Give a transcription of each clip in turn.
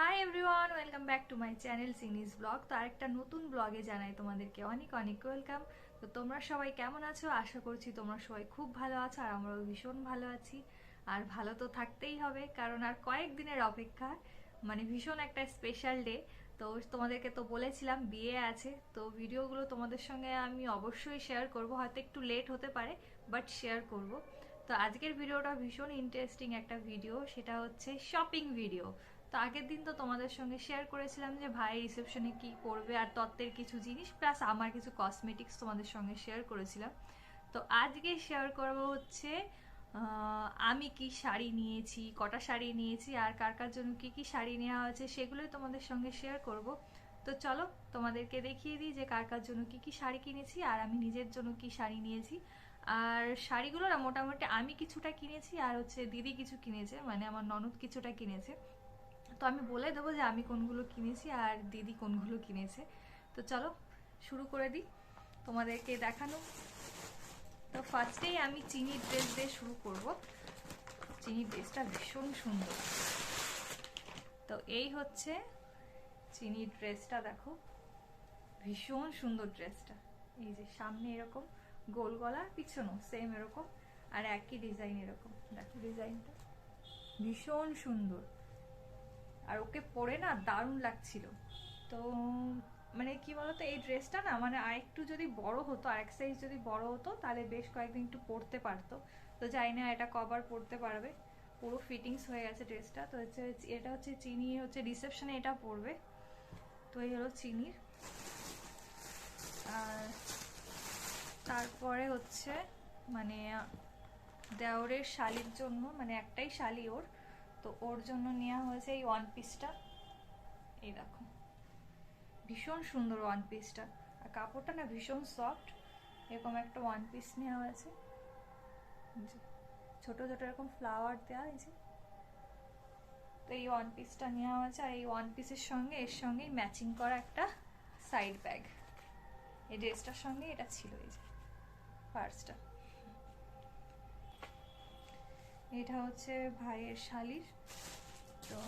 Hi everyone welcome back to my channel সিনিস blog তো আরেকটা নতুন ব্লগে জানাই তোমাদেরকে অনেক অনেক ওয়েলকাম তো তোমরা সবাই কেমন আছো? আশা করছি তোমরা সবাই খুব ভালো আছো আর আমরাও ভীষণ ভালো আছি। আর ভালো তো থাকতেই হবে, কারণ আর কয়েক দিনের অপেক্ষা মানে ভীষণ একটা স্পেশাল ডে তো তোমাদেরকে তো বলেছিলাম, বিয়ে আছে। তো ভিডিওগুলো তোমাদের সঙ্গে আমি অবশ্যই শেয়ার করব। হয়তো একটু লেট হতে পারে বাট শেয়ার করব। তো আজকের ভিডিওটা ভীষণ ইন্টারেস্টিং একটা ভিডিও সেটা হচ্ছে শপিং ভিডিও তো আগের দিন তো তোমাদের সঙ্গে শেয়ার করেছিলাম যে ভাই রিসেপশনে কি করবে আর তত্ত্বের কিছু জিনিস প্লাস আমার কিছু কসমেটিক্স তোমাদের সঙ্গে শেয়ার করেছিলাম। তো আজকে শেয়ার করব হচ্ছে আমি কি শাড়ি নিয়েছি, কটা শাড়ি নিয়েছি আর কার কার জন্য কি কি শাড়ি নেওয়া হয়েছে সেগুলোই তোমাদের সঙ্গে শেয়ার করব। তো চলো তোমাদেরকে দেখিয়ে দিই যে কার কার জন্য কি কি শাড়ি কিনেছি আর আমি নিজের জন্য কি শাড়ি নিয়েছি। আর শাড়িগুলো না মোটামুটি আমি কিছুটা কিনেছি আর হচ্ছে দিদি কিছু কিনেছে মানে আমার ননদ কিছুটা কিনেছে। তো আমি বলে দেবো যে আমি কোনগুলো কিনেছি আর দিদি কোনগুলো কিনেছে। তো চলো, শুরু করে দিই। তোমাদেরকে দেখানো। তো ফার্স্টেই আমি চিনি ড্রেস দিয়ে শুরু করব। চিনি ড্রেসটা ভীষণ সুন্দর। তো এই হচ্ছে চিনি ড্রেসটা দেখো। ভীষণ সুন্দর ড্রেসটা এই যে সামনে এরকম গোল গলা পিছনও সেম এরকম আর একই ডিজাইন এরকম। দেখো ডিজাইনটা ভীষণ সুন্দর। আর ওকে পরে না দারুণ লাগছিল। তো মানে কি বলতো, এই ড্রেসটা না মানে আরেকটু যদি বড় হতো, আরেক সাইজ যদি বড় হতো, তাহলে বেশ কয়েকদিন একটু পরতে পারতো। তো জানি না এটা কভার পরতে পারবে। পুরো ফিটিংস হয়ে গেছে ড্রেসটা তো হচ্ছে, এটা হচ্ছে চিনি, হচ্ছে রিসেপশনে এটা পরবে। তো এই হলো চিনির। আর তারপরে হচ্ছে মানে দেওরের শালির জন্য মানে একটাই শালি ওর। তো ওর জন্য নেওয়া হয়েছে এই ওয়ান পিসটা এই দেখো। ভীষণ সুন্দর ওয়ান পিসটা আর কাপড়টা না ভীষণ সফট এরকম একটা ওয়ান পিস নেওয়া হয়েছে। ছোট ছোট এরকম ফ্লাওয়ার দেওয়া হয়েছে তো এই ওয়ান পিসটা নেওয়া হয়েছে। আর এই ওয়ান পিসের সঙ্গে, এর সঙ্গেই ম্যাচিং করা একটা সাইড ব্যাগ এই ড্রেসটার সঙ্গে এটা ছিল, এই যে পার্সটা এটা হচ্ছে ভাইয়ের শালির। তো,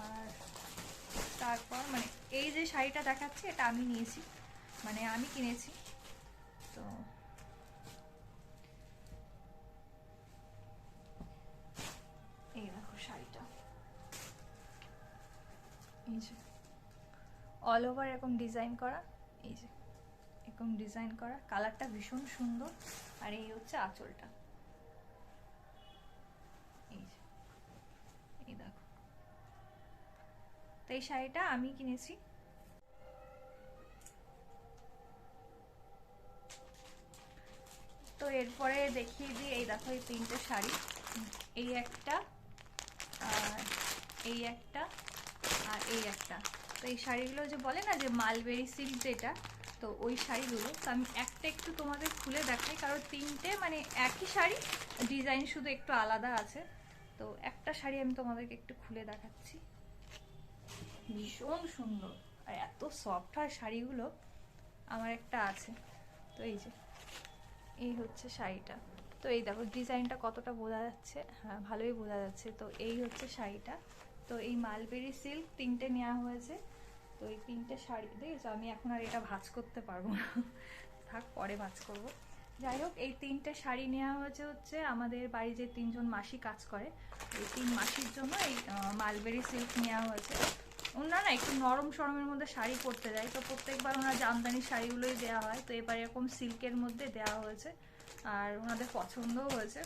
আর তারপর মানে এই যে শাড়িটা দেখাচ্ছে, এটা আমি নিয়েছি। মানে আমি কিনেছি। তো, এই দেখো শাড়িটা। এই যে অল ওভার এরকম ডিজাইন করা। এই যে, এরকম ডিজাইন করা। কালারটা ভীষণ সুন্দর। আর এই হচ্ছে আঁচলটা এই যে এই দেখো তো এই শাড়িটা আমি কিনেছি। তো এরপরে দেখিয়ে দিই, এই দেখো এই তিনটে শাড়ি। এই একটা এই একটা, আর এই একটা। তো এই শাড়িগুলো যে বলে না যে মালবেরি সিল্ক যেটা, তো ওই শাড়িগুলো। তো আমি একটা একটু তোমাদের খুলে দেখাই, কারণ তিনটে মানে একই শাড়ি, ডিজাইন শুধু একটু আলাদা আছে। তো একটা শাড়ি আমি তোমাদেরকে একটু খুলে দেখাচ্ছি। ভীষণ সুন্দর। আর এত সফট হয় শাড়িগুলো আমার একটা আছে। তো এই যে, এই হচ্ছে শাড়িটা। তো এই দেখো ডিজাইনটা কতটা বোঝা যাচ্ছে। হ্যাঁ ভালোই বোঝা যাচ্ছে। তো এই হচ্ছে শাড়িটা। তো এই মালবেরি সিল্ক তিনটে নেওয়া হয়েছে। তো এই তিনটে শাড়ি, দেখেছ? আমি এখন আর এটা ভাজ করতে পারব না। থাক, পরে ভাজ করব। যাই হোক, এই তিনটে শাড়ি নেওয়া হয়েছে হচ্ছে আমাদের বাড়ি যে তিনজন মাসি কাজ করে। এই তিন মাসির জন্য এই মালবেরি সিল্ক নেওয়া হয়েছে। ওনারা না, একটু নরম সরমের মধ্যে শাড়ি পরতে যায় তো প্রত্যেকবার ওনার জামদানি শাড়িগুলোই দেওয়া হয়। তো এবার এরকম সিল্কের মধ্যে দেওয়া হয়েছে। আর ওনাদের পছন্দও হয়েছে।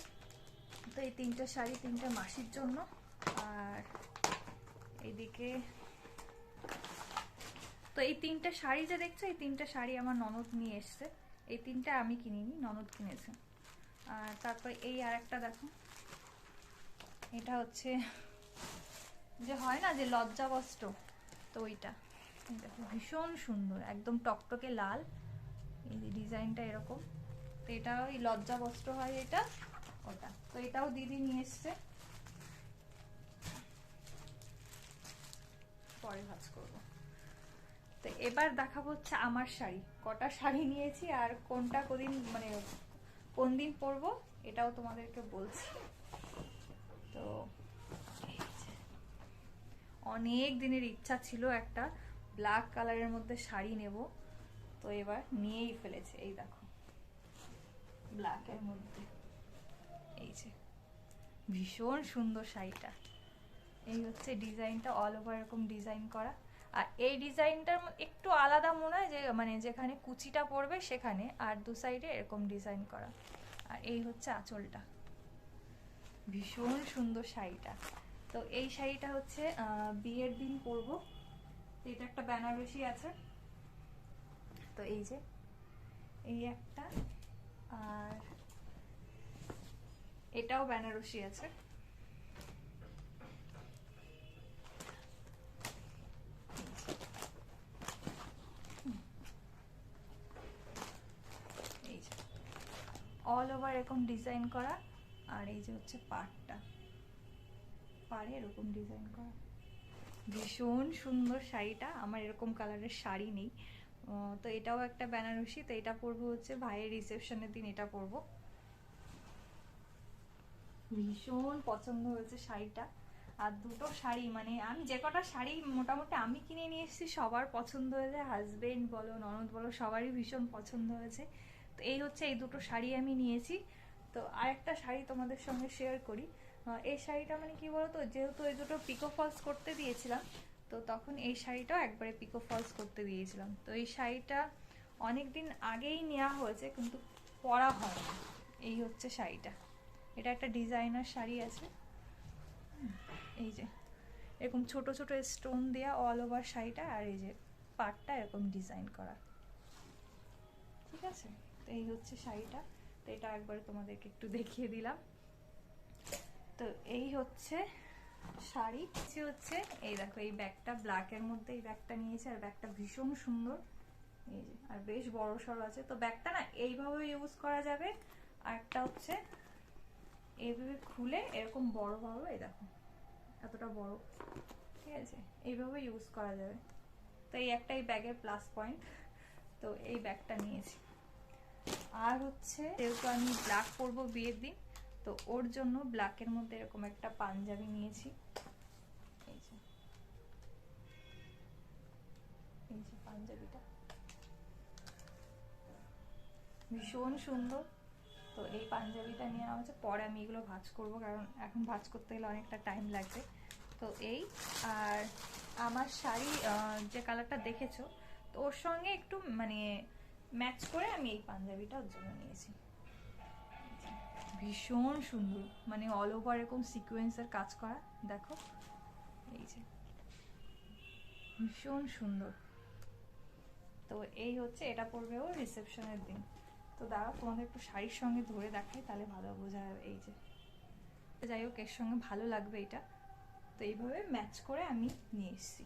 তো এই তিনটে শাড়ি তিনটে মাসির জন্য। আর এইদিকে তো এই তিনটে শাড়ি যে দেখছ, এই তিনটে শাড়ি আমার ননদ নিয়ে এসছে। এই তিনটে আমি কিনিনি, ননদ কিনেছে। আর তারপর এই আর একটা দেখো। এটা হচ্ছে যে হয় না যে লজ্জা বস্ত্র তো ওইটা। দেখো, ভীষণ সুন্দর, একদম টকটকে লাল। এই যে ডিজাইনটা এরকম। তো এটা ওই লজ্জা বস্ত্র হয় এটা, ওটা। তো এটাও দিদি নিয়ে এসছে। পরে ভাজ করব। তো এবার দেখাবো হচ্ছে আমার শাড়ি। কটা শাড়ি নিয়েছি আর কোনটা কদিন মানে কোন দিন পরবো, এটাও তোমাদেরকে বলছি। তো অনেক দিনের ইচ্ছা ছিল একটা ব্ল্যাক কালারের মধ্যে শাড়ি নেব। তো এবার নিয়েই ফেলেছে, এই দেখো। ব্ল্যাকের মধ্যে। এই যে, ভীষণ সুন্দর শাড়িটা। এই হচ্ছে ডিজাইনটা অল ওভার এরকম ডিজাইন করা। আর এই ডিজাইনটার একটু আলাদা মনে হয় যে মানে যেখানে কুচিটা পড়বে সেখানে, আর দু সাইডে এরকম ডিজাইন করা। আর এই হচ্ছে আঁচলটা। ভীষণ সুন্দর শাড়িটা। তো এই শাড়িটা হচ্ছে বিয়ের দিন পরব। এটা একটা বেনারসি আছে। তো এই যে, এই একটা। আর এটাও বেনারসি আছে। অল ওভার এরকম ডিজাইন করা। আর এই যে হচ্ছে পাড়টা পাড়ে এরকম ডিজাইন করা। ভীষণ সুন্দর শাড়িটা, আমার এরকম কালারের শাড়ি নেই। তো এটাও একটা বেনারসি, তো এটা পরবো হচ্ছে ভাইয়ের রিসেপশনের দিন এটা পরবো। ভীষণ পছন্দ হয়েছে শাড়িটা। আর দুটো শাড়ি মানে আমি যে কটা শাড়ি মোটামুটি আমি কিনে নিয়ে এসেছি, সবার পছন্দ হয়েছে। হাজবেন্ড বলো, ননদ বলো, সবারই ভীষণ পছন্দ হয়েছে। তো এই হচ্ছে এই দুটো শাড়ি আমি নিয়েছি। তো আরেকটা শাড়ি তোমাদের সঙ্গে শেয়ার করি। এই শাড়িটা মানে কি বলতো? যেহেতু এই দুটো পিকো ফলস করতে দিয়েছিলাম, তো তখন এই শাড়িটাও একবারে পিকো ফলস করতে দিয়েছিলাম। তো এই শাড়িটা অনেক দিন আগেই নেওয়া হয়েছে, কিন্তু পরা হয় না এই হচ্ছে শাড়িটা। এটা একটা ডিজাইনার শাড়ি আছে। এই যে, এরকম ছোট ছোট স্টোন দেওয়া অল ওভার শাড়িটা, আর এই যে পাটটা এরকম ডিজাইন করা। ঠিক আছে? তো এই হচ্ছে শাড়িটা। তো এটা একবার তোমাদেরকে একটু দেখিয়ে দিলাম। তো এই হচ্ছে শাড়ি নিচে হচ্ছে এই দেখো, এই ব্যাগটা ব্ল্যাকের মধ্যে এই ব্যাগটা নিয়েছে, আর ব্যাগটা ভীষণ সুন্দর। এই যে, আর বেশ বড় সড়ো আছে। তো ব্যাগটা না এইভাবে ইউজ করা যাবে। আর একটা হচ্ছে এইভাবে খুলে এরকম বড় বড়, এই দেখো, এতটা বড়। ঠিক আছে? এইভাবে ইউজ করা যাবে। তো এই একটা এই ব্যাগের প্লাস পয়েন্ট তো এই ব্যাগটা নিয়েছি। আর হচ্ছে, যেহেতু আমি ব্ল্যাক পরবো বিয়ের দিন তো ওর জন্য ব্ল্যাকের মধ্যে এরকম একটা পাঞ্জাবি নিয়েছি। এই যে। এই যে পাঞ্জাবিটা। ভীষণ সুন্দর। তো এই পাঞ্জাবিটা নিয়ে নেওয়া হচ্ছে পরে আমি এগুলো ভাঁজ করব, কারণ এখন ভাঁজ করতে গেলে অনেকটা টাইম লাগবে। তো এই, আর আমার শাড়ি যে কালারটা দেখেছ, তো ওর সঙ্গে একটু মানে ম্যাচ করে আমি এই পাঞ্জাবিটা ওর জন্য নিয়েছি। ভীষণ সুন্দর। মানে অল ওভার এরকম সিকোয়েন্সের কাজ করা, দেখো। এই যে। ভীষণ সুন্দর। তো এই হচ্ছে, এটা পড়বে ও রিসেপশনের দিন। তো দাঁড়াও, তোমাদের একটু শাড়ির সঙ্গে ধরে দেখাই, তাহলে ভালো বোঝা যাবে। এই যে। যাই হোক, এর সঙ্গে ভালো লাগবে এটা। তো এইভাবে ম্যাচ করে আমি নিয়ে এসেছি।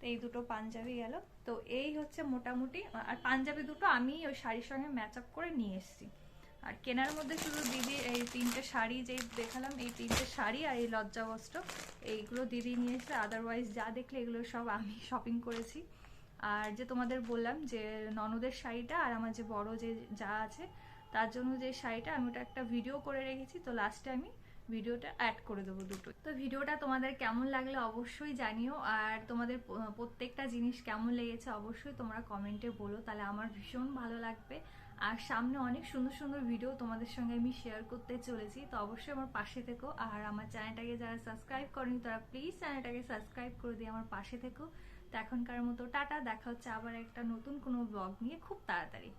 তো এই দুটো পাঞ্জাবি গেল। তো এই হচ্ছে মোটামুটি, আর পাঞ্জাবি দুটো আমি ওই শাড়ির সঙ্গে ম্যাচ আপ করে নিয়ে এসেছি। আর কেনার মধ্যে শুধু দিদি এই তিনটে শাড়ি যেই দেখালাম, এই তিনটে শাড়ি আর এই লজ্জা বস্ত্র এইগুলো দিদি নিয়ে এসে আদারওয়াইজ যা দেখলে এগুলো সব আমি শপিং করেছি। আর যে তোমাদের বললাম যে ননদের শাড়িটা আর আমার যে বড় যে যা আছে, তার জন্য যে শাড়িটা আমি ওটা একটা ভিডিও করে রেখেছি। তো লাস্টে আমি ভিডিওটা অ্যাড করে দেবো দুটো। তো ভিডিওটা তোমাদের কেমন লাগলে অবশ্যই জানিও, আর তোমাদের প্রত্যেকটা জিনিস কেমন লেগেছে অবশ্যই তোমরা কমেন্টে বলো, তাহলে আমার ভীষণ ভালো লাগবে। আর সামনে অনেক সুন্দর সুন্দর ভিডিও তোমাদের সঙ্গে আমি শেয়ার করতে চলেছি, তো অবশ্যই আমার পাশে থেকো। আর আমার চ্যানেলটাকে যারা সাবস্ক্রাইব করেনি, তারা প্লিজ চ্যানেলটাকে সাবস্ক্রাইব করে দিয়ে আমার পাশে থেকো। তো এখনকার মতো টাটা, দেখা হচ্ছে আবার একটা নতুন কোনো ব্লগ নিয়ে খুব তাড়াতাড়ি।